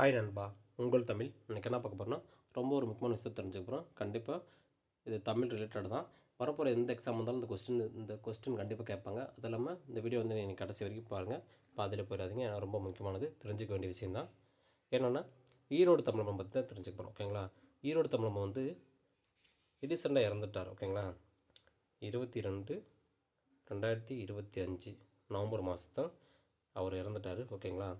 Hi நண்பா. உங்கள் தமிழ். இன்றைக்கி என்ன பார்க்க போகிறோம்னா ரொம்ப ஒரு முக்கியமான விஷயத்தை தெரிஞ்சுக்க போகிறோம் கண்டிப்பாக இது தமிழ் ரிலேட்டட் தான். வரப்போகிற எந்த எக்ஸாம் வந்தாலும் இந்த கொஸ்டின் இந்த கொஸ்டின் கண்டிப்பாக கேட்பாங்க. அது இல்லாமல் இந்த வீடியோ வந்து நீங்கள் கடைசி வரைக்கும் பாருங்கள் பாதியில் போயிடாதீங்க. ஏன்னா ரொம்ப முக்கியமானது. தெரிஞ்சுக்க வேண்டிய விஷயந்தான் என்னென்னா ஈரோடு தமிழகம் பற்றி தான் தெரிஞ்சுக்க போகிறோம் ஓகேங்களா ஈரோடு தமிழகம் வந்து ரீசெண்டாக இறந்துட்டார் ஓகேங்களா இருபத்தி ரெண்டு ரெண்டாயிரத்தி இருபத்தி அஞ்சு நவம்பர் மாதம் அவர் இறந்துட்டார் ஓகேங்களா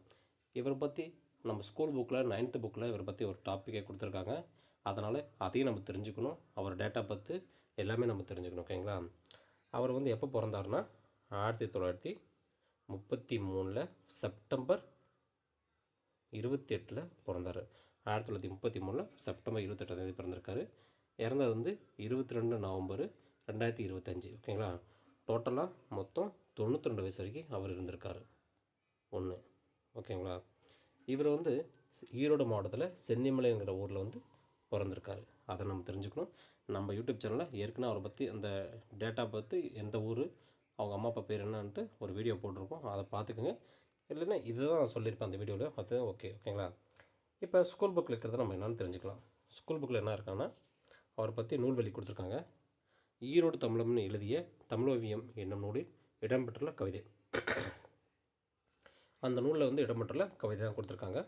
இவரை பற்றி நம்ம ஸ்கூல் புக்கில் நைன்த்து புக்கில் இவரை பற்றி ஒரு டாப்பிக்கே கொடுத்துருக்காங்க. அதனால் அதையும் நம்ம தெரிஞ்சுக்கணும். அவர் டேட்டா பற்றி எல்லாமே நம்ம தெரிஞ்சுக்கணும் ஓகேங்களா அவர் வந்து எப்போ பிறந்தாருன்னா ஆயிரத்தி தொள்ளாயிரத்தி முப்பத்தி மூணில் செப்டம்பர் இருபத்தி எட்டில் பிறந்தார். ஆயிரத்தி தொள்ளாயிரத்தி முப்பத்தி மூணில் செப்டம்பர் இருபத்தெட்டாம் தேதி பிறந்திருக்காரு. இறந்தது வந்து இருபத்தி ரெண்டு நவம்பர் ரெண்டாயிரத்தி இருபத்தஞ்சி ஓகேங்களா டோட்டலாக மொத்தம் தொண்ணூற்றி ரெண்டு வயசு வரைக்கும் அவர் இருந்திருக்காரு. ஒன்று ஓகேங்களா இவர் வந்து ஈரோடு மாவட்டத்தில் சென்னிமலைங்கிற ஊரில் வந்து பிறந்திருக்காரு. அதை நம்ம தெரிஞ்சுக்கணும். நம்ம யூடியூப் சேனலில் ஏற்கனவே அவரை பற்றி அந்த டேட்டா பற்றி எந்த ஊர் அவங்க அம்மா அப்பா பேர் என்னன்ட்டு ஒரு வீடியோ போட்டிருக்கோம். அதை பார்த்துக்குங்க. இல்லைன்னா இதுதான் நான் சொல்லியிருப்பேன் அந்த வீடியோவில் அது ஓகே ஓகேங்களா இப்போ ஸ்கூல் புக்கில் இருக்கிறத நம்ம என்னென்னு தெரிஞ்சுக்கலாம். ஸ்கூல் புக்கில் என்ன இருக்காங்கன்னா அவரை பற்றி நூல்வெளி கொடுத்துருக்காங்க. ஈரோடு தமிழம்னு எழுதிய தமிழோவியம் என்னும் நூலில் இடம்பெற்றுள்ள கவிதை. அந்த நூலில் வந்து இடம்பெற்றுள்ள கவிதை தான் கொடுத்துருக்காங்க.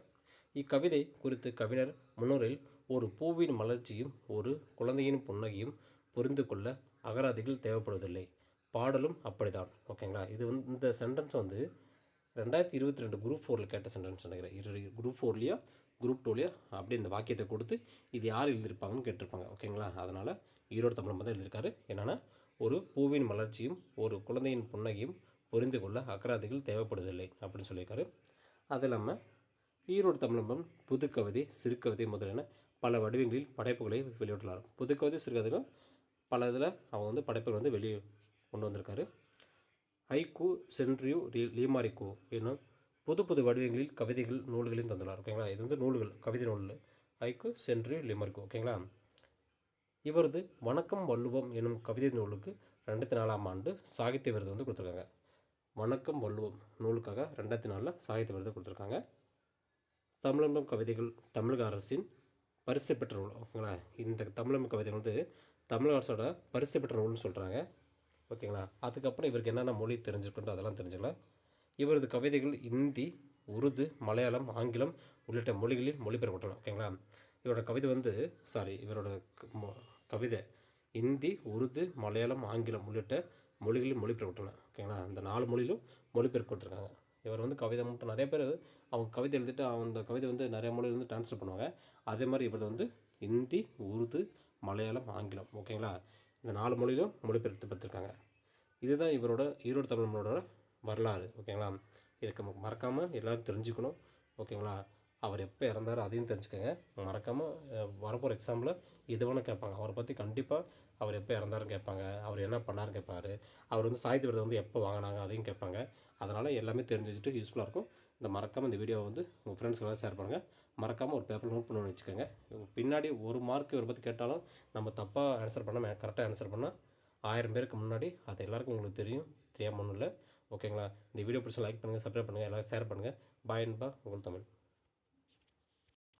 இக்கவிதை குறித்து கவிஞர் முன்னோரில் ஒரு பூவின் மலர்ச்சியும் ஒரு குழந்தையின் புன்னகையும் புரிந்து கொள்ள அகராதிகள் தேவைப்படுவதில்லை. பாடலும் அப்படிதான் ஓகேங்களா? இது வந்து இந்த சென்டென்ஸ் வந்து ரெண்டாயிரத்தி இருபத்தி ரெண்டு குரூப் ஃபோரில் கேட்ட சென்டென்ஸ் நினைக்கிறேன். இரு குரூப் ஃபோர்லேயோ குரூப் டூலையோ அப்படி இந்த வாக்கியத்தை கொடுத்து இது யார் எழுதியிருப்பாங்கன்னு கேட்டிருப்பாங்க. ஓகேங்களா? அதனால் ஈரோடு தமிழ் வந்து எழுதியிருக்காரு. என்னென்னா ஒரு பூவின் மலர்ச்சியும் ஒரு குழந்தையின் புன்னகையும் புரிந்து கொள்ள அக்கராதிகள் தேவைப்படுவதில்லை அப்படின்னு சொல்லியிருக்காரு. அது இல்லாமல் ஈரோடு தமிழகம் புதுக்கவிதை சிறுகவிதை முதலான பல வடிவங்களில் படைப்புகளை வெளியிட்டுள்ளார். புதுக்கவிதை சிறுகதைகளும் பல இதில் அவங்க வந்து படைப்புகள் வந்து வெளியே கொண்டு வந்திருக்காரு. ஐக்கு சென்ட்ரியூ ரீ லீமாரிகு என்னும் புது புது வடிவங்களில் கவிதைகள் நூல்களையும் தந்துள்ளார். ஓகேங்களா இது வந்து நூல்கள் கவிதை நூல் ஐக்கு சென்ட்ரியூ லிமாரிகு ஓகேங்களா இவரது வணக்கம் வள்ளுவம் எனும் கவிதை நூலுக்கு ரெண்டாயிரத்தி நாலாம் ஆண்டு சாகித்ய விருது வந்து கொடுத்துருக்காங்க. வணக்கம் வள்ளுவம் நூலுக்காக ரெண்டாயிரத்தி நாலில் சாகித்ய விருது கொடுத்துருக்காங்க. தமிழகம் கவிதைகள் தமிழக அரசின் பரிசு பெற்ற நூல். ஓகேங்களா? இந்த தமிழகம் கவிதைகள் வந்து தமிழக அரசோட பரிசு பெற்ற நூல்னு சொல்கிறாங்க ஓகேங்களா? அதுக்கப்புறம் இவருக்கு என்னென்ன மொழி தெரிஞ்சிருக்குன்ட்டு அதெல்லாம் தெரிஞ்சுக்கலாம். இவரது கவிதைகள் இந்தி உருது மலையாளம் ஆங்கிலம் உள்ளிட்ட மொழிகளில் மொழிபெறப்பட்டன ஓகேங்களா? இவரோட கவிதை வந்து சாரி இவரோட கவிதை இந்தி உருது மலையாளம் ஆங்கிலம் உள்ளிட்ட மொழிகளையும் மொழிபெயர்க்கப்பட்டன. ஓகேங்களா அந்த நாலு மொழியிலும் மொழிபெயர்ப்பு கொடுத்துருக்காங்க இவர் வந்து கவிதை மட்டும் நிறைய பேர் அவங்க கவிதை எழுதிட்டு அந்த கவிதை வந்து நிறைய மொழியில் வந்து ட்ரான்ஸ்ஃபர் பண்ணுவாங்க. அதே மாதிரி இவர் வந்து ஹிந்தி உருது மலையாளம் ஆங்கிலம். ஓகேங்களா இந்த நாலு மொழியிலும் மொழிபெயர்த்து பெற்றிருக்காங்க இதுதான் இவரோட ஈரோடு தமிழனோட வரலாறு. ஓகேங்களா இதுக்கு மறக்காமல் எல்லோரும் தெரிஞ்சுக்கணும். ஓகேங்களா அவர் எப்போ இறந்தார் அதையும் தெரிஞ்சுக்கோங்க. மறக்காமல் வரப்போகிற எக்ஸாமில் இது வேணால் கேட்பாங்க. அவரை பற்றி கண்டிப்பாக அவர் எப்போ இறந்தாருன்னு கேட்பாங்க. அவர் என்ன பண்ணாருன்னு கேட்பாரு. அவர் வந்து சாகித்ய விருது வந்து எப்போ வாங்கினாங்க அதையும் கேட்பாங்க. அதனால் எல்லாமே தெரிஞ்சு வச்சுட்டு யூஸ்ஃபுல்லாக இருக்கும். இந்த மறக்காமல் இந்த வீடியோவை வந்து உங்கள் ஃப்ரெண்ட்ஸ்க்கெல்லாம் ஷேர் பண்ணுங்கள் மறக்காமல் ஒரு பேப்பர் நோட் பண்ணி வச்சுக்கோங்க. பின்னாடி ஒரு மார்க் இவரை பற்றி கேட்டாலும் நம்ம தப்பாக ஆன்சர் பண்ணால் கரெக்டாக ஆன்சர் பண்ணால் ஆயிரம் பேருக்கு முன்னாடி அது எல்லாருக்கும் உங்களுக்கு தெரியும். தெரியாமல் ஒன்றும் இல்லை. ஓகேங்களா இந்த வீடியோ பிடிச்சி லைக் பண்ணுங்கள் சப்ஸ்கிரைப் பண்ணுங்கள் எல்லோரும் ஷேர் பண்ணுங்கள் பாய் அன்பா உங்கள் தமிழ்.